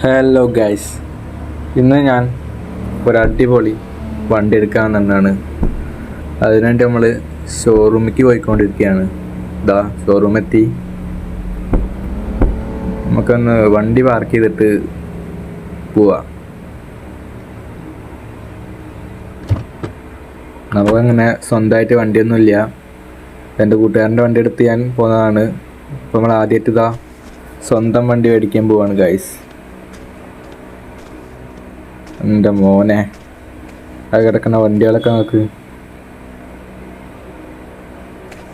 Hello guys ഇന്ന് ഞാൻ ഒരു അടിപൊളി വണ്ടി എടുക്കാൻ തന്നെയാണ് അതിനുവേണ്ടി നമ്മൾ ഷോറൂമിലേക്ക് പോയിക്കൊണ്ടിരിക്കുകയാണ്. ഇതാ ഷോറൂം എത്തി. നമുക്കൊന്ന് വണ്ടി പാർക്ക് ചെയ്തിട്ട് പോവാ. നമുക്കങ്ങനെ സ്വന്തമായിട്ട് വണ്ടിയൊന്നുമില്ല. എന്റെ കൂട്ടുകാരന്റെ വണ്ടി എടുത്ത് ഞാൻ പോകുന്നതാണ് അപ്പോൾ നമ്മൾ ആദ്യമായിട്ട് ഇതാ സ്വന്തം വണ്ടി മേടിക്കാൻ പോവാണ് ഗൈസ് എന്റെ മോനെ. അത് കിടക്കുന്ന വണ്ടികളൊക്കെ നോക്ക്.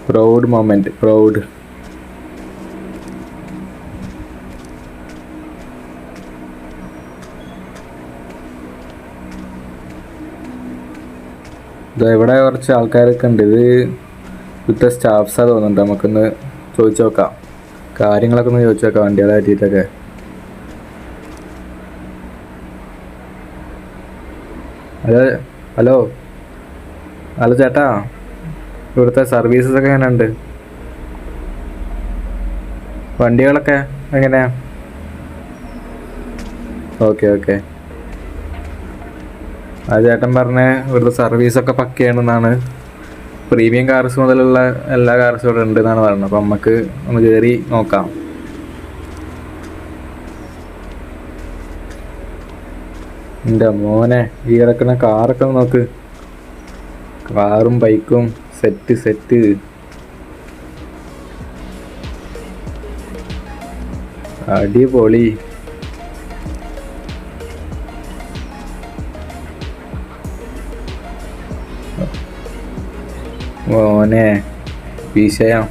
പ്രൗഡ് മൊമെന്റ് പ്രൗഡ് ഇവിടെ കുറച്ച് ആൾക്കാരൊക്കെ ഉണ്ട്. ഇത് ഇവിടുത്തെ സ്റ്റാഫ്സാ തോന്നുന്നുണ്ട്. നമുക്കൊന്ന് ചോദിച്ചു നോക്കാം. കാര്യങ്ങളൊക്കെ ഒന്ന് ചോദിച്ചു നോക്കാം വണ്ടികളെ പറ്റിയിട്ടൊക്കെ. Hello hello. ഹലോ ചേട്ടാ ഇവിടുത്തെ സർവീസസ് ഒക്കെ എങ്ങനെ ഉണ്ട് വണ്ടികളൊക്കെ എങ്ങനെയാ? Okay okay. ആ ചേട്ടൻ പറഞ്ഞ ഇവിടുത്തെ സർവീസൊക്കെ പക്കയാണെന്നാണ്. പ്രീമിയം കാർസ് മുതലുള്ള എല്ലാ കാർസും ഇവിടെ ഉണ്ട് എന്നാണ് പറഞ്ഞത്. അപ്പം നമുക്ക് ഒന്ന് കയറി നോക്കാം. എന്റെ മോനെ ഈ ഇറക്കണ കാറൊക്കെ നോക്ക്. കാറും ബൈക്കും സെറ്റ് സെറ്റ് അടിപൊളി. മോനെ വിഷയം.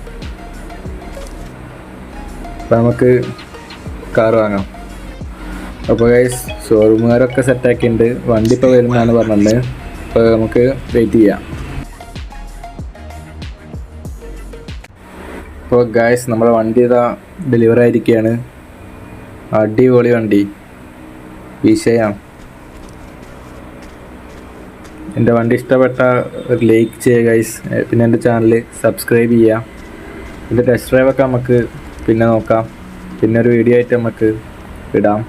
അപ്പം നമുക്ക് കാർ വാങ്ങാം. അപ്പോൾ ഗൈസ് ഷോറൂമുകാരൊക്കെ സെറ്റാക്കിയിട്ടുണ്ട് വണ്ടി ഇപ്പോൾ വരുന്നതാണ് പറഞ്ഞത് അപ്പോൾ നമുക്ക് വെയിറ്റ് ചെയ്യാം. അപ്പോൾ ഗൈസ് നമ്മുടെ വണ്ടി ഇതാ ഡെലിവറി ആയിരിക്കുകയാണ് അടിപൊളി വണ്ടി. വിഷയാണ് എന്റെ വണ്ടി ഇഷ്ടപ്പെട്ട ഒരു ലൈക്ക് ചെയ്യുക ഗൈസ് പിന്നെ എന്റെ ചാനൽ സബ്സ്ക്രൈബ് ചെയ്യുക. എന്റെ ടെസ്റ്റ് ഡ്രൈവൊക്കെ നമുക്ക് പിന്നെ നോക്കാം. പിന്നെ ഒരു വീഡിയോ ആയിട്ട് നമുക്ക് ഇടാം.